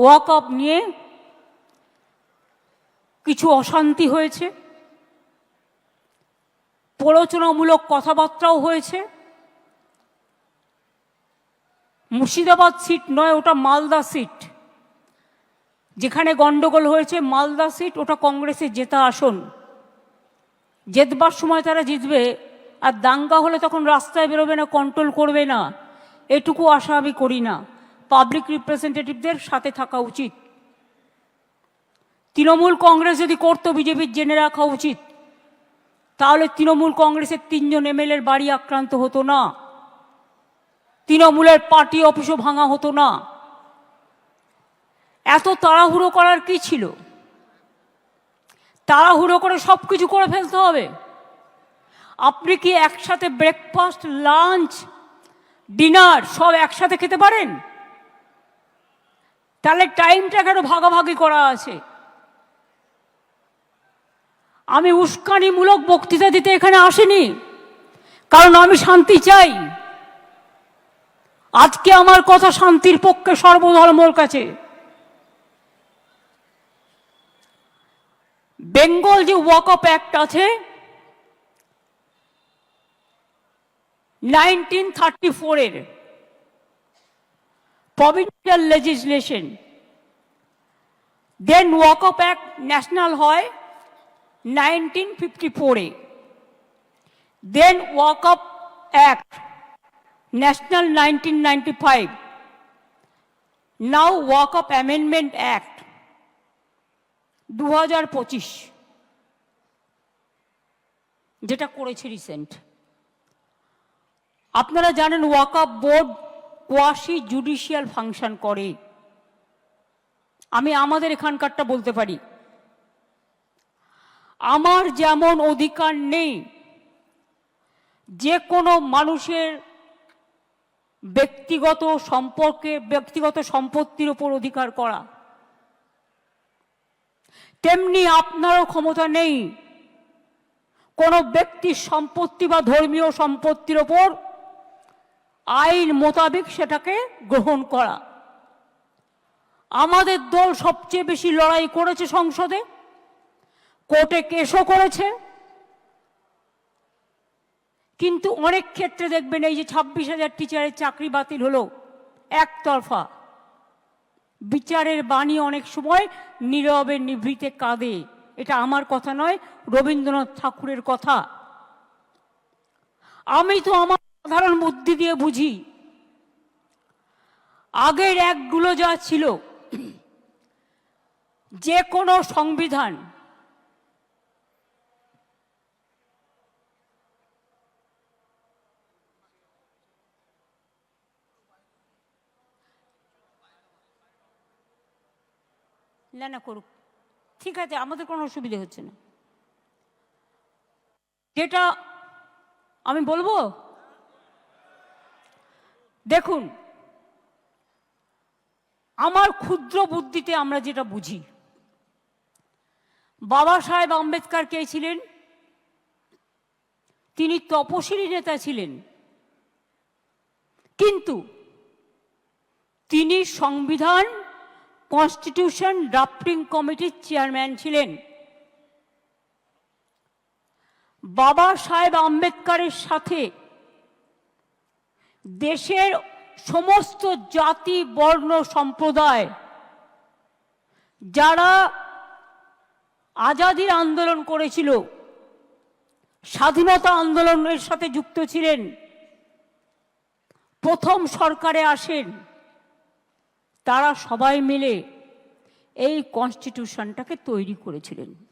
Walk up নিয়ে কিছু অশান্তি হয়েছে, প্ররোচনামূলক কথাবার্তাও হয়েছে। মুর্শিদাবাদ সিট নয়, ওটা মালদা সিট। যেখানে গন্ডগোল হয়েছে, মালদা সিট, ওটা কংগ্রেসের জেতা আসন। জেতবার সময় তারা জিতবে, আর দাঙ্গা হলে তখন রাস্তায় বেরোবে না কন্ট্রোল করবে না। এটুকু আশা আমি করি না। পাবলিক রিপ্রেজেন্টেটিভদের সাথে থাকা উচিত। তৃণমূল কংগ্রেস যদি করতো বিজেপির জেনে রাখা উচিত, তাহলে তৃণমূল কংগ্রেসের তিনজন এমএলএর বাড়ি আক্রান্ত হতো না। তৃণমূলের পার্টি অফিসও ভাঙা হতো না। এত তাড়াহুড়ো করার কি ছিল? তাড়াহুড়ো করে সব কিছু করে ফেলতে হবে। আপনি কি একসাথে ব্রেকফাস্ট লাঞ্চ ডিনার সব একসাথে খেতে পারেন? তাহলে টাইমটা কেন ভাগাভাগি করা আছে। আমি উস্কানিমূলক বক্তৃতা দিতে এখানে আসিনি, কারণ আমি শান্তি চাই। আজকে আমার কথা শান্তির পক্ষে সর্বধর্মর কাছে। বেঙ্গল যে ওয়াক আপ অ্যাক্ট আছে, নাইনটিন থার্টি ফোরের provincial legislation then Waqf act national হয় নাইনটিন ফিফটি ফোরে then Waqf act national nineteen ninety five now Waqf amendment act দু হাজার পঁচিশ যেটা করেছে রিসেন্ট আপনারা জানেন Waqf board quasi judicial function করে। আমি আমাদের এখানকারটা বলতে পারি। আমার যেমন অধিকার নেই যে কোনো মানুষের ব্যক্তিগত সম্পর্কে, ব্যক্তিগত সম্পত্তির ওপর অধিকার করা। তেমনি আপনারও ক্ষমতা নেই। কোনো ব্যক্তির সম্পত্তি বা ধর্মীয় সম্পত্তির ওপর আইন মোতাবেক সেটাকে গ্রহণ করা। আমাদের দল সবচেয়ে বেশি লড়াই করেছে সংসদে, কোর্টে কেসও করেছে। কিন্তু অনেক ক্ষেত্রে দেখবেন এই যে ছাব্বিশ হাজার টিচারের চাকরি বাতিল হলো একতরফা। বিচারের বাণী অনেক সময় নীরবে নিভৃতে কাঁদে। এটা আমার কথা নয়, রবীন্দ্রনাথ ঠাকুরের কথা। আমি তো আমার সাধারণ বুদ্ধি দিয়ে বুঝি। আগের একগুলো যা ছিল, যে কোনো সংবিধান না না, করুক। ঠিক আছে, আমাদের কোনো অসুবিধে হচ্ছে না। যেটা আমি বলব দেখুন, আমার ক্ষুদ্র বুদ্ধিতে আমরা যেটা বুঝি, বাবা সাহেব আম্বেদকর কে ছিলেন? তিনি তপশিলি নেতা ছিলেন। কিন্তু তিনি সংবিধান কনস্টিটিউশন ড্রাফটিং কমিটির চেয়ারম্যান ছিলেন। বাবা সাহেব আম্বেদকরের সাথে দেশের সমস্ত জাতি, বর্ণ, সম্প্রদায় যারা আজাদির আন্দোলন করেছিল, স্বাধীনতা আন্দোলনের সাথে যুক্ত ছিলেন, প্রথম সরকারে আসেন, তারা সবাই মিলে এই কনস্টিটিউশনটাকে তৈরি করেছিলেন।